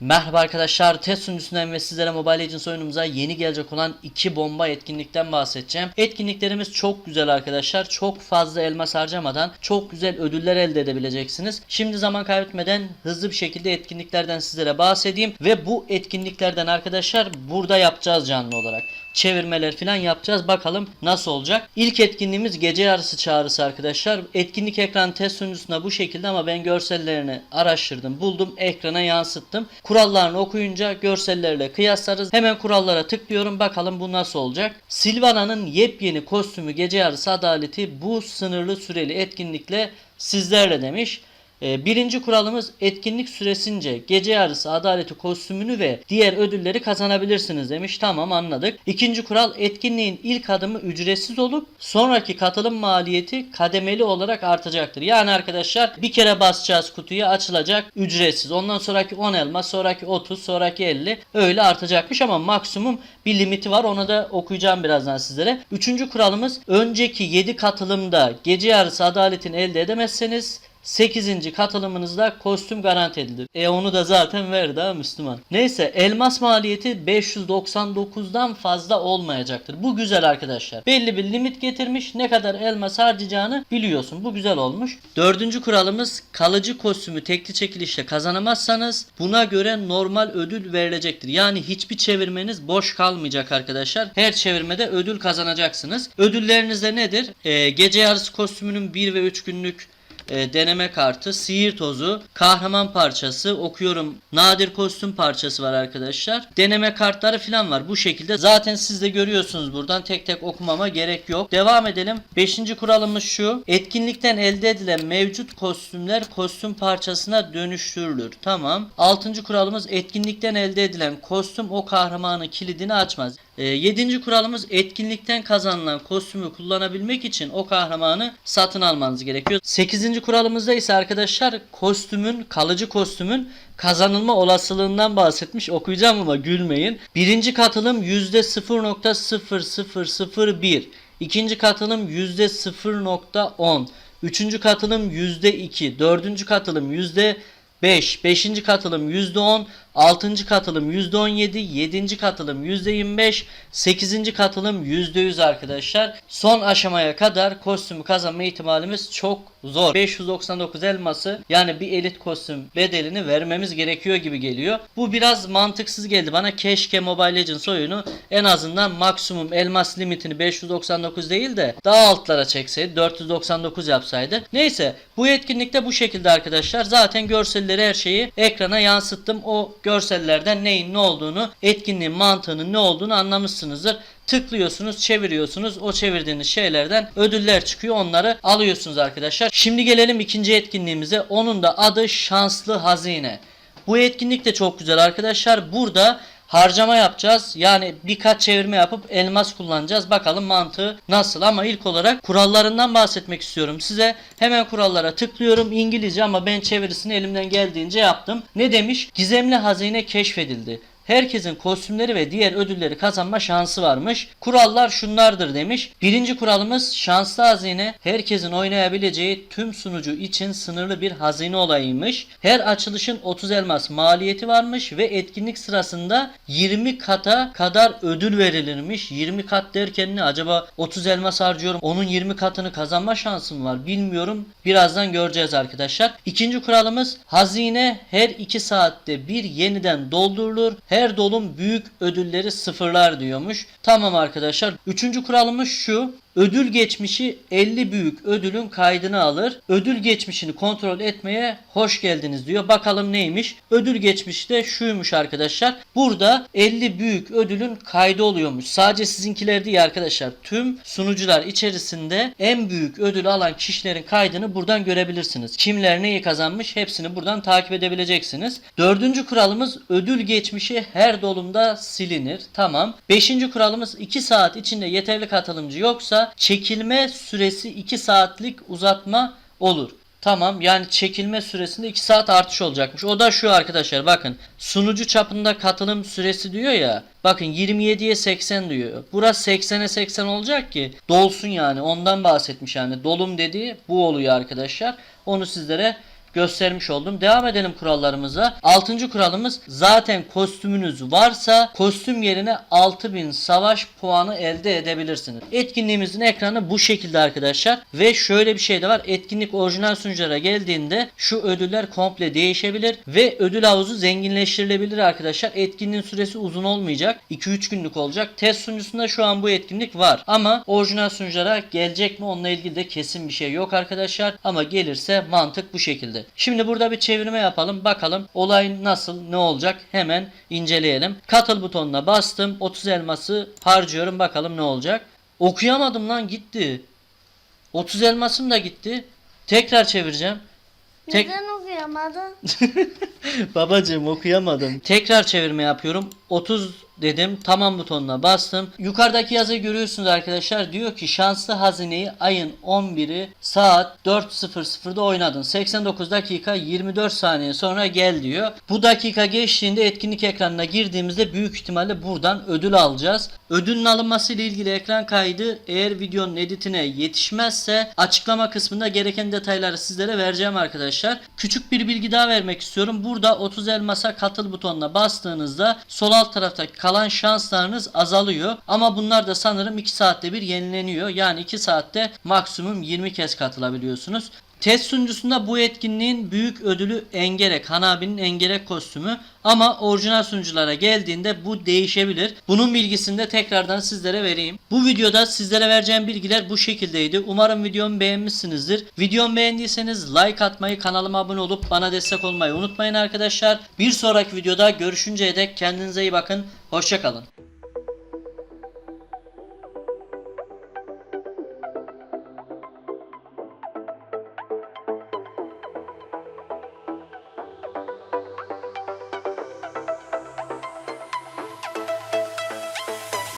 Merhaba arkadaşlar, test sunucusundan ve sizlere Mobile Legends oyunumuza yeni gelecek olan iki bomba etkinlikten bahsedeceğim. Etkinliklerimiz çok güzel arkadaşlar. Çok fazla elmas harcamadan çok güzel ödüller elde edebileceksiniz. Şimdi zaman kaybetmeden hızlı bir şekilde etkinliklerden sizlere bahsedeyim. Ve bu etkinliklerden arkadaşlar burada yapacağız canlı olarak çevirmeler falan yapacağız. Bakalım nasıl olacak. İlk etkinliğimiz gece yarısı çağrısı arkadaşlar. Etkinlik ekran test sunucusunda bu şekilde ama ben görsellerini araştırdım, buldum, ekrana yansıttım. Kurallarını okuyunca görsellerle kıyaslarız. Hemen kurallara tıklıyorum. Bakalım bu nasıl olacak. Silvana'nın yepyeni kostümü gece yarısı adaleti bu sınırlı süreli etkinlikle sizlerle demiş. Ee, Birinci kuralımız etkinlik süresince gece yarısı adaleti kostümünü ve diğer ödülleri kazanabilirsiniz demiş. Tamam anladık. İkinci kural etkinliğin ilk adımı ücretsiz olup sonraki katılım maliyeti kademeli olarak artacaktır. Yani arkadaşlar bir kere basacağız kutuya açılacak ücretsiz. Ondan sonraki 10 elmas, sonraki 30, sonraki 50 öyle artacakmış ama maksimum bir limiti var. Onu da okuyacağım birazdan sizlere. Üçüncü kuralımız önceki 7 katılımda gece yarısı adaletini elde edemezseniz 8. katılımınızda kostüm garanti edilir. E onu da zaten verdi ha Müslüman. Neyse elmas maliyeti 599'dan fazla olmayacaktır. Bu güzel arkadaşlar. Belli bir limit getirmiş. Ne kadar elmas harcayacağını biliyorsun. Bu güzel olmuş. Dördüncü kuralımız kalıcı kostümü tekli çekilişle kazanamazsanız buna göre normal ödül verilecektir. Yani hiçbir çevirmeniz boş kalmayacak arkadaşlar. Her çevirmede ödül kazanacaksınız. Ödülleriniz de nedir? Ee, gece yarısı kostümünün 1 ve 3 günlük e, deneme kartı, sihir tozu, kahraman parçası, okuyorum nadir kostüm parçası var arkadaşlar. Deneme kartları falan var bu şekilde. Zaten siz de görüyorsunuz buradan tek tek okumama gerek yok. Devam edelim. Beşinci kuralımız şu. Etkinlikten elde edilen mevcut kostümler kostüm parçasına dönüştürülür. Tamam. Altıncı kuralımız etkinlikten elde edilen kostüm o kahramanın kilidini açmaz. E, yedinci kuralımız etkinlikten kazanılan kostümü kullanabilmek için o kahramanı satın almanız gerekiyor. Sekizinci kuralımızda ise arkadaşlar kostümün, kalıcı kostümün kazanılma olasılığından bahsetmiş. Okuyacağım ama gülmeyin. Birinci katılım %0.0001. İkinci katılım %0.10. Üçüncü katılım %2. Dördüncü katılım %5. Beşinci katılım %10. 6. katılım %17, 7. katılım %25, 8. katılım %100 arkadaşlar. Son aşamaya kadar kostümü kazanma ihtimalimiz çok zor. 599 elması yani bir elit kostüm bedelini vermemiz gerekiyor gibi geliyor. Bu biraz mantıksız geldi bana. Keşke Mobile Legends oyunu en azından maksimum elmas limitini 599 değil de daha altlara çekseydi 499 yapsaydı. Neyse bu etkinlikte bu şekilde arkadaşlar. Zaten görselleri her şeyi ekrana yansıttım. O görsellerden neyin ne olduğunu, etkinliğin mantığının ne olduğunu anlamışsınızdır. Tıklıyorsunuz, çeviriyorsunuz. O çevirdiğiniz şeylerden ödüller çıkıyor. Onları alıyorsunuz arkadaşlar. Şimdi gelelim ikinci etkinliğimize. Onun da adı Şanslı Hazine. Bu etkinlik de çok güzel arkadaşlar. Burada harcama yapacağız. Yani birkaç çevirme yapıp elmas kullanacağız. Bakalım mantığı nasıl ama ilk olarak kurallarından bahsetmek istiyorum size. Hemen kurallara tıklıyorum. İngilizce ama ben çevirisini elimden geldiğince yaptım. Ne demiş? Gizemli hazine keşfedildi. Herkesin kostümleri ve diğer ödülleri kazanma şansı varmış. Kurallar şunlardır demiş. Birinci kuralımız şanslı hazine herkesin oynayabileceği tüm sunucu için sınırlı bir hazine olayıymış. Her açılışın 30 elmas maliyeti varmış ve etkinlik sırasında 20 kata kadar ödül verilirmiş. 20 kat derken ne acaba 30 elmas harcıyorum onun 20 katını kazanma şansım var bilmiyorum. Birazdan göreceğiz arkadaşlar. İkinci kuralımız hazine her 2 saatte bir yeniden doldurulur. Her dolum büyük ödülleri sıfırlar diyormuş. Tamam arkadaşlar. Üçüncü kuralımız şu. Ödül geçmişi 50 büyük ödülün kaydını alır. Ödül geçmişini kontrol etmeye hoş geldiniz diyor. Bakalım neymiş? Ödül geçmişi de şuymuş arkadaşlar. Burada 50 büyük ödülün kaydı oluyormuş. Sadece sizinkiler değil arkadaşlar. Tüm sunucular içerisinde en büyük ödülü alan kişilerin kaydını buradan görebilirsiniz. Kimler neyi kazanmış hepsini buradan takip edebileceksiniz. Dördüncü kuralımız ödül geçmişi her dolumda silinir. Tamam. Beşinci kuralımız 2 saat içinde yeterli katılımcı yoksa çekilme süresi 2 saatlik uzatma olur. Tamam yani çekilme süresinde 2 saat artış olacakmış. O da şu arkadaşlar bakın. Sunucu çapında katılım süresi diyor ya. Bakın 27'ye 80 diyor. Burası 80'e 80 olacak ki dolsun yani. Ondan bahsetmiş yani. Dolum dediği bu oluyor arkadaşlar. Onu sizlere göstermiş oldum. Devam edelim kurallarımıza. 6. kuralımız zaten kostümünüz varsa kostüm yerine 6000 savaş puanı elde edebilirsiniz. Etkinliğimizin ekranı bu şekilde arkadaşlar. Ve şöyle bir şey de var. Etkinlik orijinal sunuculara geldiğinde şu ödüller komple değişebilir ve ödül havuzu zenginleştirilebilir arkadaşlar. Etkinliğin süresi uzun olmayacak. 2-3 günlük olacak. Test sunucusunda şu an bu etkinlik var. Ama orijinal sunuculara gelecek mi onunla ilgili de kesin bir şey yok arkadaşlar. Ama gelirse mantık bu şekilde. Şimdi burada bir çevirme yapalım. Bakalım olay nasıl ne olacak hemen inceleyelim. Katıl butonuna bastım. 30 elması harcıyorum. Bakalım ne olacak. Okuyamadım lan gitti. 30 elmasım da gitti. Tekrar çevireceğim. Tek... Neden okuyamadın? Babacığım okuyamadım. Tekrar çevirme yapıyorum. 30 dedim. Tamam butonuna bastım. Yukarıdaki yazıyı görüyorsunuz arkadaşlar. Diyor ki şanslı hazineyi ayın 11'i saat 4.00'da oynadın. 89 dakika 24 saniye sonra gel diyor. Bu dakika geçtiğinde etkinlik ekranına girdiğimizde büyük ihtimalle buradan ödül alacağız. Ödülün alınması ile ilgili ekran kaydı eğer videonun editine yetişmezse açıklama kısmında gereken detayları sizlere vereceğim arkadaşlar. Küçük bir bilgi daha vermek istiyorum. Burada 30 elmasa katıl butonuna bastığınızda sol alt taraftaki kalan şanslarınız azalıyor. Ama bunlar da sanırım 2 saatte bir yenileniyor. Yani 2 saatte maksimum 20 kez katılabiliyorsunuz. Test sunucusunda bu etkinliğin büyük ödülü Engerek, Hanabi'nin Engerek kostümü ama orijinal sunuculara geldiğinde bu değişebilir. Bunun bilgisini de tekrardan sizlere vereyim. Bu videoda sizlere vereceğim bilgiler bu şekildeydi. Umarım videomu beğenmişsinizdir. Videomu beğendiyseniz like atmayı, kanalıma abone olup bana destek olmayı unutmayın arkadaşlar. Bir sonraki videoda görüşünceye dek kendinize iyi bakın. Hoşçakalın.